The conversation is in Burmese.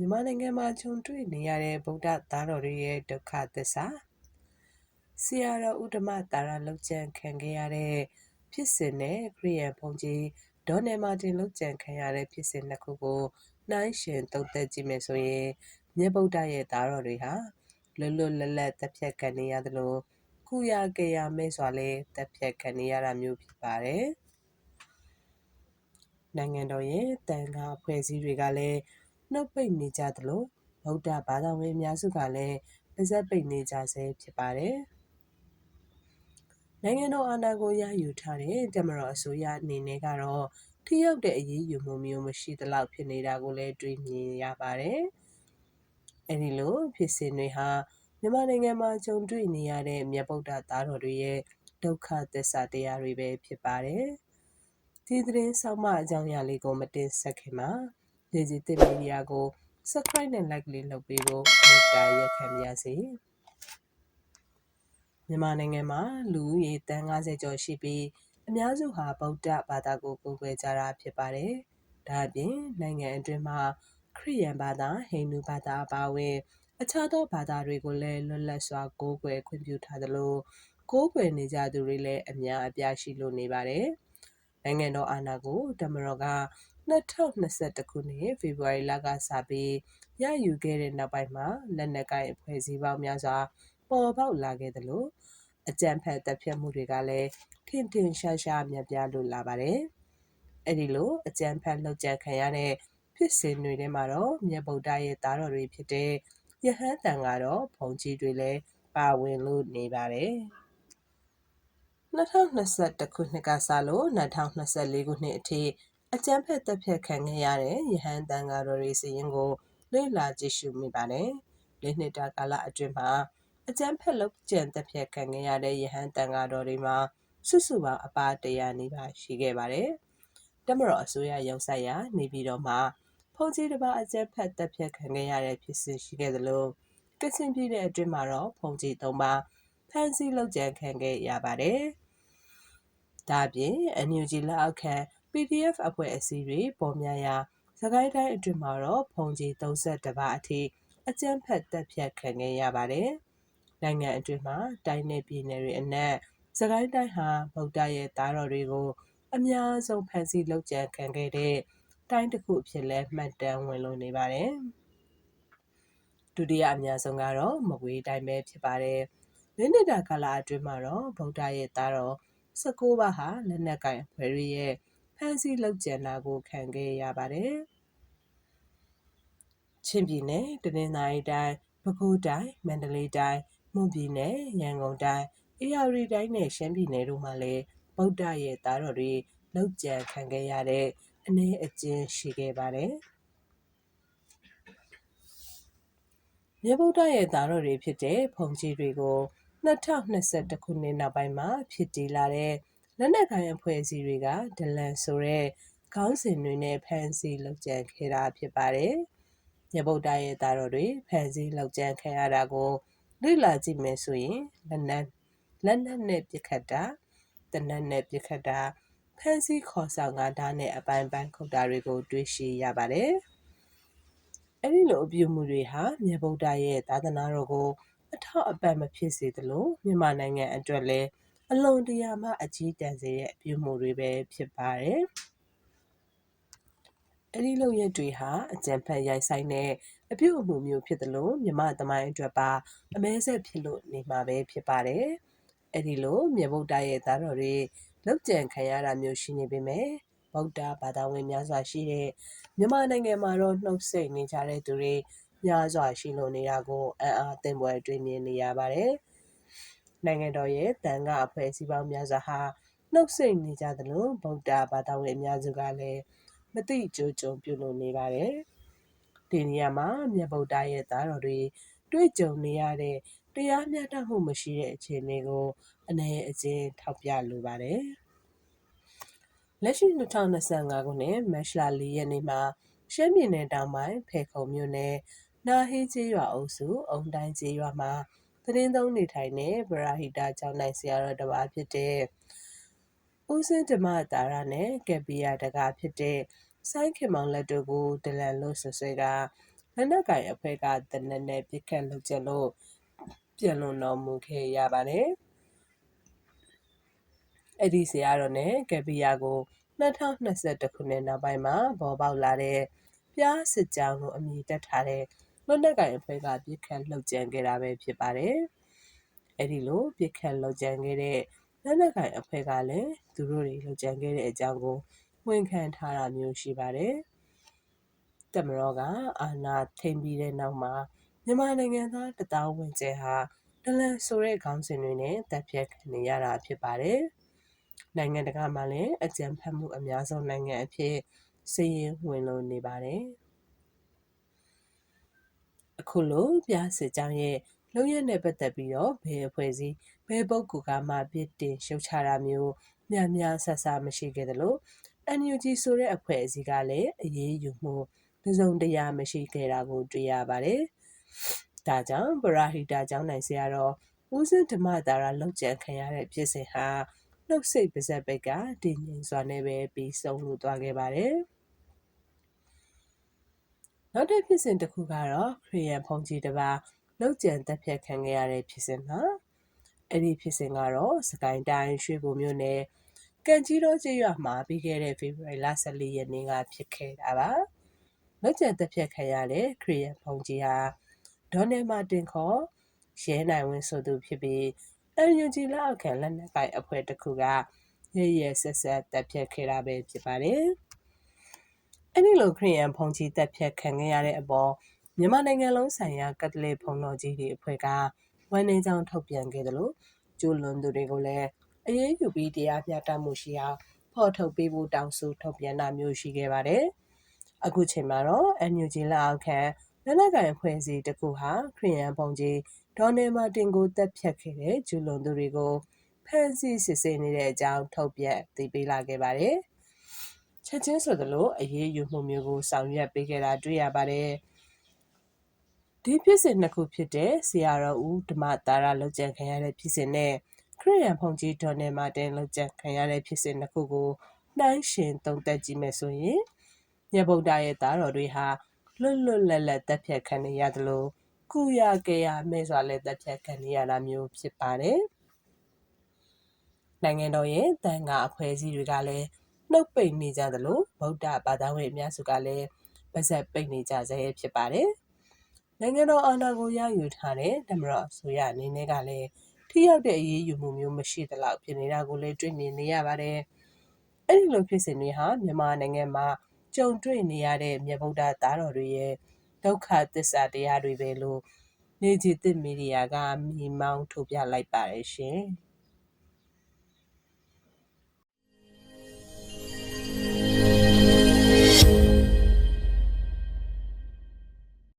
မြန်မာနိုင်ငံမှာခြုံတွေ့နေရတဲ့ဗုဒ္ဓသားတော်တွေရဲ့ဒုက္ခသစ္စာဆရာတော်ဥဒ္ဓမတာရလောက်ကျန်ခံခဲ့ရတဲ့ဖြစ်စဉ်နဲ့ခရိယန်ဘုံကြီးဒေါ်နယ်မာတင်လောက်ကျန်ခံရတဲ့ဖြစ်စဉ်နှစ်ခုကိုနှိုင်းရှင်သုံးသပ်ကြည့်မယ်ဆိုရင်မြတ်ဗုဒ္ဓရဲ့သားတော်တွေဟာလွတ်လွတ်လပ်လပ်တပ်ဖြတ်ခံနေရသလိုကုရကေရမဲစွာလဲတပ်ဖြတ်ခံနေရတာမျိုးဖြစ်ပါတယ်နိုင်ငံတော်ရဲ့တန်ခါဖွဲ့စည်းတွေကလည်း နှုတ်ပိတ်နေကြသလိုဗုဒ္ဓဘာသာဝင်အများစုကလည်းပါဇက်ပိတ်နေကြဆဲဖြစ်ပါတယ်။နိုင်ငံတော်အာဏာကိုရယူထားတဲ့တမတော်အစိုးရအနေနဲ့ကတော့ထိရောက်တဲ့အရေးယူမှုမျိုးမရှိသလောက်ဖြစ်နေတာကိုလည်းတွေ့မြင်ရပါတယ်။အဲဒီလိုဖြစ်စဉ်တွေဟာမြန်မာနိုင်ငံမှာကြုံတွေ့နေရတဲ့မြတ်ဗုဒ္ဓသားတော်တွေရဲ့ဒုက္ခသစ္စာတရားတွေပဲဖြစ်ပါတယ်။ဒီသတင်းဆောင်မအကြောင်းအရာလေးကိုမတင်ဆက်ခင်မှာ ဒေဂျီတစ်မီဒီယာကို subscribe နဲ့ like လေးလုပ်ပေးဖို့မေတ္တာရက်ခံပါရစေမြန်မာနိုင်ငံမှာလူဦးရေတန်း90ကျော်ရှိပြီးအများစုဟာဗုဒ္ဓဘာသာကိုကိုးကွယ်ကြတာဖြစ်ပါတယ်ဒါအပြင်နိုင်ငံအတွင်းမှာခရစ်ယာန်ဘာသာဟိန္ဒူဘာသာအပါအဝင်အခြားသောဘာသာတွေကိုလည်းလွတ်လပ်စွာကိုးကွယ်ခွင့်ပြုထားသလိုကိုးကွယ်နေကြသူတွေလည်းအများအပြားရှိလို့နေပါတယ်နိုင်ငံတော်အာဏာကိုတမတော်က 2021 ခုနှစ်ဖေဖော်ဝါရီလကစပြီးရယူခဲ့တဲ့နောက်ပိုင်းမှာလက်နက်ကိုင်အဖွဲ့အစည်းပေါင်းများစွာပေါ်ပေါက်လာခဲ့သလိုအကြံဖက်တပ်ဖြတ်မှုတွေကလည်းထင်ထင်ရှားရှားမြတ်ပြလို့လာပါတယ်။အဲဒီလိုအကြံဖက်လှုပ်ကြံခံရတဲ့ဖြစ်စဉ်တွေထဲမှာတော့မြတ်ဗုဒ္ဓရဲ့သားတော်တွေဖြစ်တဲ့ယဟန်တန်ကတော့ဘုံကြီးတွေလည်းပါဝင်လို့နေပါတယ်။2021ခုနှစ်ကစလို့2024ခုနှစ်အထိ အကြမ်းဖက်တပ်ဖြတ်ခံခဲ့ရတဲ့ရဟန်းတန်ဃာတော်တွေစီရင်ကိုလေ့လာကြည့်ရှုမိပါတယ်။လေးနှစ်တာကာလအတွင်းမှာအကြမ်းဖက်လုပ်ကြံတပ်ဖြတ်ခံခဲ့ရတဲ့ရဟန်းတန်ဃာတော်တွေမှာစုစုပေါင်းအပါတရာနီးပါးရှိခဲ့ပါတယ်။တမတော်အစိုးရရုံဆိုင်ရာနေပြည်တော်မှာဖုန်ကြီးတစ်ပါးအကြမ်းဖက်တပ်ဖြတ်ခံခဲ့ရတဲ့ဖြစ်စဉ်ရှိခဲ့သလိုကချင်ပြည်နယ်အတွင်းမှာတော့ဖုန်ကြီးသုံးပါးဖမ်းဆီးလုပ်ကြံခံခဲ့ရပါတယ်။ဒါအပြင် NUG လက်အောက်ခံ PDF အဖွဲ့အစည်းတွေပေါ်များရာစကိုင်းတိုင်းအတွင်းမှာတော့ဖုန်ကြီး32ပါးအထိအကြမ်းဖက်တပ်ဖြတ်ခံခဲ့ရပါတယ်။နိုင်ငံအတွင်းမှာတိုင်းနယ်ပြည်နယ်တွေအနက်စကိုင်းတိုင်းဟာဗုဒ္ဓရဲ့သားတော်တွေကို အများဆုံးဖန်ဆီးလုပ်ကြံခံခဲ့တဲ့တိုင်းတစ်ခုအဖြစ်လဲမှတ်တမ်းဝင်လို့နေပါတယ်။ဒုတိယအများဆုံးကတော့မကွေးတိုင်းပဲဖြစ်ပါတယ်။လင်းနေတာကာလအတွင်းမှာတော့ဗုဒ္ဓရဲ့သားတော်19ပါးဟာလက်နက်ကင်အဖွဲ့ရဲ့ ဖမ်းဆီးလုပ်ကြံတာကိုခံခဲ့ရပါတယ်။ချင်းပြည်နယ်တနင်္သာရီတိုင်းပဲခူးတိုင်းမန္တလေးတိုင်းမွန်ပြည်နယ်ရန်ကုန်တိုင်းအေရရီတိုင်းနဲ့ရှမ်းပြည်နယ်တို့မှာလည်းဗုဒ္ဓရဲ့သားတော်တွေလောက်ကြံခံခဲ့ရတဲ့အနေအကျဉ်းရှိခဲ့ပါတယ်။မြေဗုဒ္ဓရဲ့သားတော်တွေဖြစ်တဲ့ဖုန်ကြီးတွေကို2021ခုနှစ်နောက်ပိုင်းမှာဖြစ်တည်လာတဲ့ လက်နက်ကိုင်အဖွဲ့အစည်းတွေက ဒလန်ဆိုတဲ့ခေါင်းစဉ်တွေနဲ့ ဖမ်းဆီးလုပ်ကြံခဲ့တာဖြစ်ပါတယ်။ညဗုဒ္ဓရဲ့သားတော်တွေဖမ်းဆီးလုပ်ကြံခံရတာကိုလေ့လာကြည့်မယ်ဆိုရင်လက်နက်လက်နက်နဲ့ပြစ်ခတ်တာတနက်နဲ့ပြစ်ခတ်တာဖမ်းဆီးခေါ်ဆောင်ကဓာတ်နဲ့အပိုင်းပိုင်းခုတ်တာတွေကို တွေ့ရှိရပါတယ်။အဲဒီလိုအပြုမှုတွေဟာမြတ်ဗုဒ္ဓရဲ့သာသနာတော်ကိုအထောက်အပံ့မဖြစ်စေသလိုမြန်မာနိုင်ငံအတွက်လည်း အလွန်တရာမှအကြီးတန်းစေတဲ့အပြုမှုတွေပဲဖြစ်ပါတယ်။အဲဒီလုပ်ရက်တွေဟာအကြံဖက်ရိုက်ဆိုင်တဲ့အပြုအမူမျိုးဖြစ်သလိုမြမသမိုင်းအတွက်ပါအမဲဆက်ဖြစ်လို့နေမှာပဲဖြစ်ပါတယ်။အဲဒီလိုမြတ်ဗုဒ္ဓရဲ့သားတော်တွေလောက်ကြံခံရတာမျိုးရှိနေပေမဲ့ဗုဒ္ဓဘာသာဝင်များစွာရှိတဲ့မြန်မာနိုင်ငံမှာတော့နှုတ်ဆက်နေကြတဲ့သူတွေများစွာရှိလို့နေတာကိုအံ့အားသင့်ပွဲတွေ့မြင်နေရပါတယ်။ နိုင်ငံတော်ရဲ့တန်ခါအဖွဲ့အစည်းပေါင်းများစွာဟာနှုတ်ဆက်နေကြသလိုဗုဒ္ဓဘာသာဝင်အများစုကလည်းမတိကြိုကြုံပြုလုပ်နေပါတယ်။ဒီနေရာမှာမြတ်ဗုဒ္ဓရဲ့သားတော်တွေတွေ့ကြုံနေရတဲ့တရားမျှတမှုမရှိတဲ့အခြေအနေကိုအနေအချင်းထောက်ပြလိုပါတယ်။လက်ရှိ2025ခုနှစ်မတ်လ4ရက်နေ့မှာရှမ်းပြည်နယ်တောင်ပိုင်းဖေခုံမြို့နယ်နာဟေးကျေးရွာအုပ်စုအုံတိုင်းကျေးရွာမှာ သတင်းသုံးနေထိုင်တဲ့ဗရာဟိတာကျောင်းနိုင်ဆရာတော်တစ်ပါးဖြစ်တဲ့ဦးစင်းဓမ္မတာရနဲ့ကက်ပီယာတကာဖြစ်တဲ့ဆိုင်းခင်မောင်လက်တို့ကိုဒလန်လို့ဆွဆွဲကလက်နက်ကိုင်အဖွဲ့ကသေနတ်နဲ့ပစ်ခတ်လုပ်ကြံလို့ပျံလွန်တော်မူခဲ့ရပါတယ်။အဲ့ဒီဆရာတော်နဲ့ကပီယာကို2021ခုနှစ်နောက်ပိုင်းမှာပေါ်ပေါက်လာတဲ့ပြားစစ်ကြောင်းလို့အမည်တက်ထားတဲ့ လွတ်လပ်ကိုင်အဖွဲ့ကပြစ်ခတ်လှုပ်ကြံခဲ့တာပဲဖြစ်ပါတယ်။အဲ့ဒီလိုပြစ်ခတ်လှုပ်ကြံခဲ့တဲ့လက်နက်ကိုင်အဖွဲ့ကလည်းသူတို့တွေလှုပ်ကြံခဲ့တဲ့အကြောင်းကိုဝန်ခံထားတာမျိုးရှိပါတယ်။တမရောကအာနာထိန်ပြီးတဲ့နောက်မှာမြန်မာနိုင်ငံသားတသောင်းဝင်ကျဲဟာဒလန်ဆိုတဲ့ခေါင်းစဉ်တွေနဲ့တပ်ဖြတ်ခံနေရတာဖြစ်ပါတယ်။နိုင်ငံတကာမှာလည်းအကြံဖတ်မှုအများဆုံးနိုင်ငံအဖြစ်စည်ရင်ဝင်လို့နေပါတယ်။ အခုလိုပြစစ်ကြောင်းရဲ့လုံရက်နဲ့ပတ်သက်ပြီးတော့ဘယ်အဖွဲ့အစည်းဘယ်ပုဂ္ဂိုလ်ကမှပြစ်တင်ရှုတ်ချတာမျိုးများများဆဆမရှိခဲ့သလို NUG ဆိုတဲ့အဖွဲ့အစည်းကလည်းအရေးယူမှုတစုံတရာမရှိခဲ့တာကိုတွေ့ရပါတယ်။ဒါကြောင့်ပရာဟိတာကျောင်းနိုင်ဆရာတော်ဦးစင်ဓမ္မတာရလောက်ကျန်ခံရတဲ့ဖြစ်စဉ်ဟာနှုတ်စိတ်ပါဇက်ဘက်ကတည်ငြိမ်စွာနဲ့ပဲပြီးဆုံးလို့သွားခဲ့ပါတယ်။ နောက်တစ်ဖြစ်စဉ်တစ်ခုကတော့ခရီးယန်ဖုန်ကြီးတစ်ပါးလောက်ကျန်တက်ဖြတ်ခံခဲ့ရတဲ့ဖြစ်စဉ်မှာအဲ့ဒီဖြစ်စဉ်ကတော့စကိုင်းတိုင်းရွှေဘိုမြို့နယ်ကံကြီးတော်ကျေးရွာမှာပြီးခဲ့တဲ့ဖေဖော်ဝါရီလ14ရက်နေ့ကဖြစ်ခဲ့တာပါ။လောက်ကျန်တက်ဖြတ်ခံရတဲ့ခရီးယန်ဖုန်ကြီးဟာဒေါ်နယ်မာတင်ခေါ်ရဲနိုင်ဝင်းဆိုသူဖြစ်ပြီး NUG လက်အောက်ခံလက်နက်ကိုင်အဖွဲ့တစ်ခုကရရဆက်ဆက်တက်ဖြတ်ခဲ့တာပဲဖြစ်ပါတယ်။ အဲ့ဒီလိုခရီးယန်ဖုန်ကြီးတက်ဖြတ်ခံခဲ့ရတဲ့အပေါ်မြန်မာနိုင်ငံလုံးဆိုင်ရာကက်သလစ်ဘုန်းတော်ကြီးတွေအဖွဲ့ကဝန်နေကြောင်းထုတ်ပြန်ခဲ့တယ်လို့ကျူးလွန်သူတွေကိုလည်းအရေးယူပြီးတရားမျှတမှုရှိအောင်ဖော်ထုတ်ပေးဖို့တောင်းဆိုထုတ်ပြန်တာမျိုးရှိခဲ့ပါတယ်။အခုချိန်မှာတော့ NUG လက်အောက်ခံလက်နက်ကိုင်အဖွဲ့အစည်းတစ်ခုဟာခရီးယန်ပုံကြီးဒေါ်နယ်မာတင်ကိုတက်ဖြတ်ခဲ့တဲ့ကျူးလွန်သူတွေကိုဖမ်းဆီးစစ်ဆေးနေတဲ့အကြောင်းထုတ်ပြန်သိပေးလာခဲ့ပါတယ်။ ချက်ချင်းဆိုသလိုအရေးယူမှုမျိုးကိုဆောင်ရွက်ပေးခဲ့တာတွေ့ရပါတယ်။ဒီဖြစ်စဉ်နှစ်ခုဖြစ်တဲ့ဆရာတော်ဦးဓမ္မတာရလောက်ကျန်ခံရတဲ့ဖြစ်စဉ်နဲ့ခရစ်ယာန်ဖုန်ကြီးဒေါ်နယ်မာတင်လောက်ကျန်ခံရတဲ့ဖြစ်စဉ်နှစ်ခုကိုနှိုင်းယှဉ်သုံးသပ်ကြည့်မယ်ဆိုရင်မြတ်ဗုဒ္ဓရဲ့သားတော်တွေဟာလွတ်လွတ်လပ်လပ်တက်ဖြတ်ခံနေရတယ်လို့ကုရကေရမဲစွာလည်းတက်ဖြတ်ခံနေရတာမျိုးဖြစ်ပါတယ်နိုင်ငံတော်ရဲ့တန်ခါအဖွဲ့အစည်းတွေကလည်း နှုတ်ပိတ်နေကြသလိုဗုဒ္ဓဘာသာဝင်အများစုကလည်းပါဇက်ပိတ်နေကြဆဲဖြစ်ပါတယ်။နိုင်ငံတော်အာဏာကိုရယူထားတဲ့သမ္မတအစိုးရအနေနဲ့ကလည်းထိရောက်တဲ့အရေးယူမှုမျိုးမရှိသလောက်ဖြစ်နေတာကိုလည်းတွေ့မြင်နေရပါတယ်။အဲ့ဒီလိုဖြစ်စဉ်တွေဟာမြန်မာနိုင်ငံမှာကြုံတွေ့နေရတဲ့မြတ်ဗုဒ္ဓသားတော်တွေရဲ့ဒုက္ခသစ္စာတရားတွေပဲလို့နေကြည်သစ်မီဒီယာကမိမောင်းထုတ်ပြလိုက်ပါတယ်ရှင်။